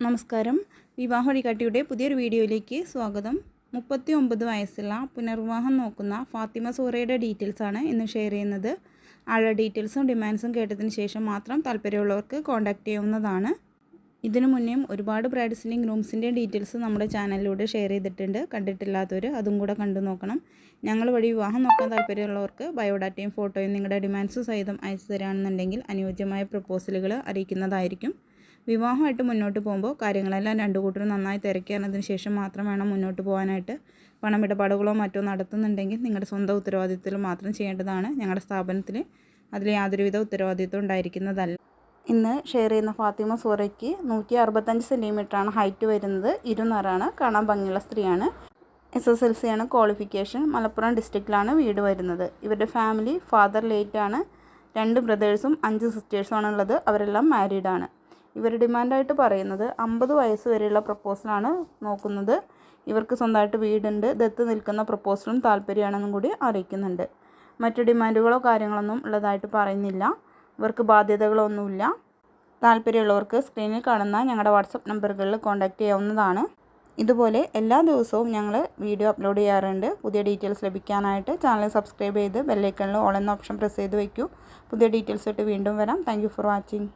നമസ്കാരം. വിവാഹ വഴികാട്ടിയുടെ പുതിയൊരു വീഡിയോയിലേക്ക് സ്വാഗതം. മുപ്പത്തി ഒമ്പത് വയസ്സുള്ള പുനർവിവാഹം നോക്കുന്ന ഫാത്തിമ സൂറയുടെ ഡീറ്റെയിൽസാണ് ഇന്ന് ഷെയർ ചെയ്യുന്നത്. ആളുടെ ഡീറ്റെയിൽസും ഡിമാൻഡ്സും കേട്ടതിന് ശേഷം മാത്രം താല്പര്യമുള്ളവർക്ക് കോൺടാക്റ്റ് ചെയ്യാവുന്നതാണ്. ഇതിനു മുന്നേയും ഒരുപാട് ബ്രൈഡ്സിന്റെയും ഗ്രൂംസിന്റെയും ഡീറ്റെയിൽസ് നമ്മുടെ ചാനലിലൂടെ ഷെയർ ചെയ്തിട്ടുണ്ട്. കണ്ടിട്ടില്ലാത്തവർ അതും കൂടെ കണ്ടു നോക്കണം. ഞങ്ങൾ വഴി വിവാഹം നോക്കാൻ താല്പര്യമുള്ളവർക്ക് ബയോഡാറ്റയും ഫോട്ടോയും നിങ്ങളുടെ ഡിമാൻഡ്സ് സഹിതം അയച്ചു തരാണെന്നുണ്ടെങ്കിൽ അനുയോജ്യമായ പ്രപ്പോസലുകൾ അറിയിക്കുന്നതായിരിക്കും. വിവാഹമായിട്ട് മുന്നോട്ട് പോകുമ്പോൾ കാര്യങ്ങളെല്ലാം രണ്ടു കൂട്ടരും നന്നായി തിരക്കിയതിന് ശേഷം മാത്രം വേണം മുന്നോട്ട് പോകാനായിട്ട്. പണമിടപാടുകളോ മറ്റോ നടത്തുന്നുണ്ടെങ്കിൽ നിങ്ങളുടെ സ്വന്തം ഉത്തരവാദിത്തത്തിൽ മാത്രം ചെയ്യേണ്ടതാണ് ഞങ്ങളുടെ സ്ഥാപനത്തിൽ അതിൽ യാതൊരുവിധ ഉത്തരവാദിത്വം ഉണ്ടായിരിക്കുന്നതല്ല. ഇന്ന് ഷെയർ ചെയ്യുന്ന ഫാത്തിമ സൂറയ്ക്ക് നൂറ്റി അറുപത്തഞ്ച് സെന്റിമീറ്ററാണ് ഹൈറ്റ് വരുന്നത്. ഇരുന്നറാണ് കാണാൻ ഭംഗിയുള്ള സ്ത്രീയാണ്. എസ് എസ് എൽ സി ആണ് ക്വാളിഫിക്കേഷൻ. മലപ്പുറം ഡിസ്ട്രിക്റ്റിലാണ് വീട് വരുന്നത്. ഇവരുടെ ഫാമിലി ഫാദർ ലേറ്റ് ആണ്. രണ്ട് ബ്രദേഴ്സും അഞ്ച് സിസ്റ്റേഴ്സും ആണുള്ളത്. അവരെല്ലാം മാരീഡാണ് ഇവർ ഡിമാൻഡായിട്ട് പറയുന്നത് അമ്പത് വയസ്സ് വരെയുള്ള പ്രപ്പോസലാണ് നോക്കുന്നത്. ഇവർക്ക് സ്വന്തമായിട്ട് വീടുണ്ട്. ദത്ത് നിൽക്കുന്ന പ്രപ്പോസലും താല്പര്യമാണെന്നും കൂടി അറിയിക്കുന്നുണ്ട്. മറ്റ് ഡിമാൻഡുകളോ കാര്യങ്ങളൊന്നും ഉള്ളതായിട്ട് പറയുന്നില്ല. ഇവർക്ക് ബാധ്യതകളൊന്നുമില്ല. താല്പര്യമുള്ളവർക്ക് സ്ക്രീനിൽ കാണുന്ന ഞങ്ങളുടെ വാട്സപ്പ് നമ്പറുകളിൽ കോൺടാക്റ്റ് ചെയ്യാവുന്നതാണ്. ഇതുപോലെ എല്ലാ ദിവസവും ഞങ്ങൾ വീഡിയോ അപ്ലോഡ് ചെയ്യാറുണ്ട്. പുതിയ ഡീറ്റെയിൽസ് ലഭിക്കാനായിട്ട് ചാനൽ സബ്സ്ക്രൈബ് ചെയ്ത് ബെല്ലൈക്കണിൽ ഓൾ എന്ന ഓപ്ഷൻ പ്രസ് ചെയ്ത് വയ്ക്കൂ. പുതിയ ഡീറ്റെയിൽസ് ആയിട്ട് വീണ്ടും വരാം. Thank for watching